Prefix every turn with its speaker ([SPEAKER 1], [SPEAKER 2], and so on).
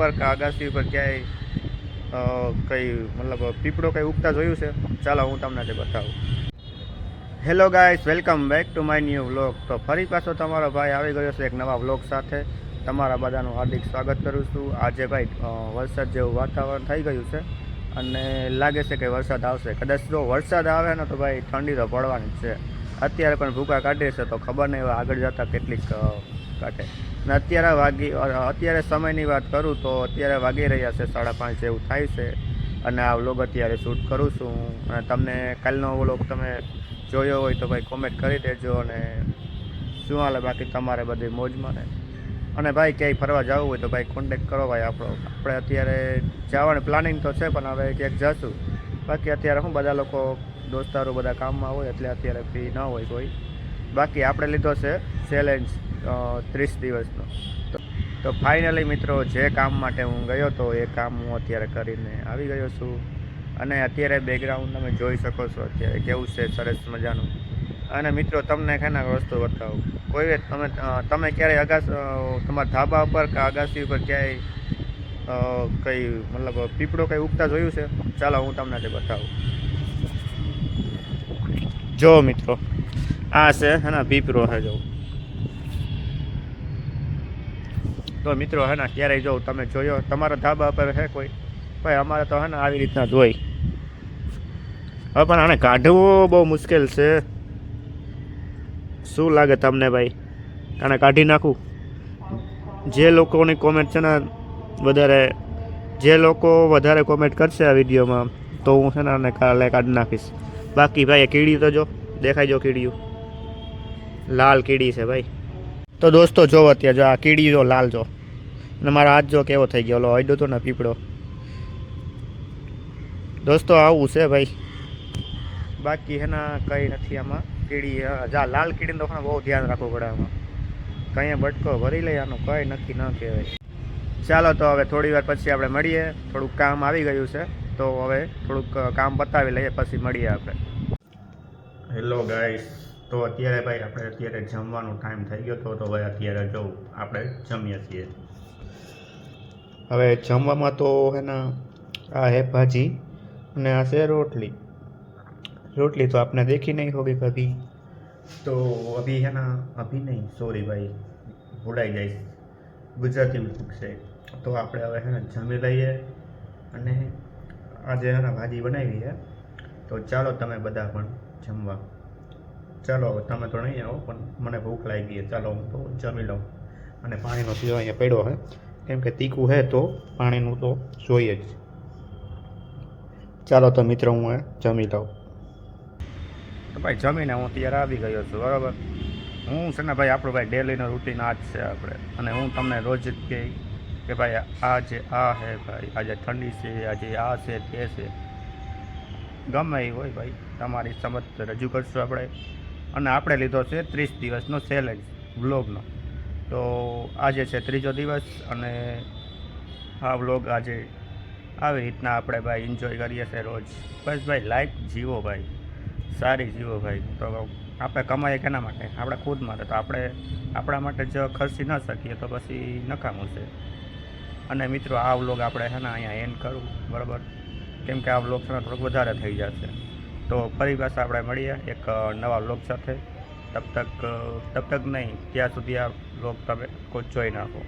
[SPEAKER 1] ઉપર કે આગાસી ઉપર ક્યાંય કંઈ મતલબ પીપળો કંઈ ઉગતા જોયું છે? ચાલો હું તમને તે બતાવું. Hello guys welcome back to my new vlog તો ફરી પાછો તમારો ભાઈ આવી ગયો છે એક નવા વ્લોગ સાથે. તમારા બધાનું હાર્દિક સ્વાગત કરું છું. આજે ભાઈ વરસાદ જેવું વાતાવરણ થઈ ગયું છે અને લાગે છે કે વરસાદ આવશે. કદાચ જો વરસાદ આવે ને તો ભાઈ ઠંડી તો પડવાની જ છે. અત્યારે પણ ભૂકા કાઢે છે તો ખબર નહીં આગળ જતાં કેટલીક કાઢે. ને અત્યારે વાગી, અત્યારે સમયની વાત કરું તો અત્યારે વાગી રહ્યા છે, સાડા પાંચ જેવું થાય છે. અને આ વ્લોગ અત્યારે શૂટ કરું છું. અને તમને કાલનો વ્લોગ તમે જોયો હોય તો ભાઈ કોમેન્ટ કરી દેજો અને શું હાલે બાકી તમારે બધી મોજમાં ને અને ભાઈ ક્યાંય ફરવા જવું હોય તો ભાઈ કોન્ટેક કરો ભાઈ આપણો. આપણે અત્યારે જવાનું પ્લાનિંગ તો છે, પણ હવે ક્યાંક જશું. બાકી અત્યારે હું બધા લોકો દોસ્તારો બધા કામમાં હોય, એટલે અત્યારે ફ્રી ન હોય કોઈ. બાકી આપણે લીધો છે ચેલેન્જ ત્રીસ દિવસનો. તો- ફાઇનલી મિત્રો, જે કામ માટે હું ગયો હતો, એ કામ હું અત્યારે કરીને આવી ગયો છું. અને અત્યારે બેકગ્રાઉન્ડ તમે જોઈ શકો છો, અત્યારે કેવું છે, સરસ મજાનું. અને મિત્રો, તમને ખેના વસ્તુ બતાવું. કોઈ તમે તમે ક્યારેય અગાસ તમારા ધાબા ઉપર કે અગાસી ઉપર ક્યાંય કંઈ મતલબ પીપળો કંઈ ઉગતા જોયું છે? ચાલો, હું તમને તે બતાવું. જો મિત્રો આ છે હે ને પીપળો હે જો. તો મિત્રો, હે ને, ક્યારેય જો તમે જોયો, તમારા ધાબા પર હે કોઈ? ભાઈ, અમારે તો હે ને આવી રીતના જોઈ હવે પણ આને કાઢવો બહુ મુશ્કેલ છે. શું લાગે તમને ભાઈ? આને કાઢી નાખું? જે લોકોની કોમેન્ટ છે ને વધારે, જે લોકો વધારે કોમેન્ટ કરશે આ વિડીયોમાં, તો હું છે ને આને કાલે કાઢી નાખીશ. બાકી ભાઈ કીડી તો જો, દેખાઈ જો કીડીયું લાલ કીડી છે ભાઈ. તો દોસ્તો જો અત્યારે જો આ કીડી જો લાલ જો. અને મારા હાથ જો કેવો થઈ ગયો, ઓલો અડ્યો તો ને પીપળો. દોસ્તો આવું છે ભાઈ. બાકી હેના કંઈ નથી આમાં. કીડી જા, લાલ કીડીને તો બહુ ધ્યાન રાખવું પડે આમાં. કંઈ બટકો ભરી લઈ આનું કંઈ નક્કી ન કહેવાય. ચાલો તો હવે થોડી વાર પછી આપણે મળીએ. થોડુંક કામ આવી ગયું છે, તો હવે થોડુંક કામ બતાવી લઈએ, પછી મળીએ આપણે. હેલો ગાઈસ તો અત્યારે ભાઈ આપણે અત્યારે જમવાનો ટાઈમ થઈ ગયો તો તો ભાઈ અત્યારે જો આપણે જમીએ છીએ. હવે જમવામાં તો એના આ હે ભાજી અને આ છે રોટલી. રોટલી તો આપણે દેખી નહીં હોગી કભી. તો અભી હે ના અભી નહીં સોરી ભાઈ, ભૂલાઈ જઈશ. ગુજરાતીમાં પૂછશે. તો આપણે હવે હે જમી લઈએ અને આજે એના ભાજી બનાવી છે તો ચાલો તમે બધા પણ જમવા. ચાલો, હવે તમે તો નહીં આવો, પણ મને ભૂખ લાગી ચાલો, હું તો જમી લઉં. અને પાણીનો સીધો અહીંયા પડ્યો છે. કેમ કે તીખું છે, તો પાણીનું તો જોઈએ જ. ચાલો તો મિત્રો, હું જમી લઉં. તો ભાઈ, જમીને હું ત્યારે આવી ગયો છું, બરાબર? હું છે ને ભાઈ, આપણું ભાઈ ડેલીનો રૂટીન આ જ છે આપણે. અને હું તમને રોજ જ કહી કે ભાઈ, આજે આ છે ભાઈ, આજે ઠંડી છે, આજે આ છે, તે છે. ગમે એ હોય ભાઈ, તમારી સમજ રજૂ કરશું આપણે. અને આપણે લીધો છે ત્રીસ દિવસનો ચેલેન્જ વ્લોગનો તો આજે છે ત્રીજો દિવસ અને આ વ્લોગ આજે આવી રીતના આપણે ભાઈ એન્જોય કરીએ છીએ રોજ. બસ ભાઈ લાઈફ જીવો ભાઈ. સારી જીવો ભાઈ. તો આપણે કમાઈએ કેના માટે? આપણે ખુદ માટે. તો આપણે આપણા માટે જ ખર્ચી ન શકીએ તો પછી નકામું છે. અને મિત્રો, આ વ્લોગ આપણે છે ને અહીંયા એન્ડ કરું. બરાબર? કેમ કે આ વ્લોગ છે થોડુંક વધારે થઈ જશે. તો ફરી પાછા આપણે મળીએ એક નવા લોક સાથે. તબ તક તબ તક નહીં, ત્યાં સુધી આ લોક તમે કોઈ જોઈ નાખો.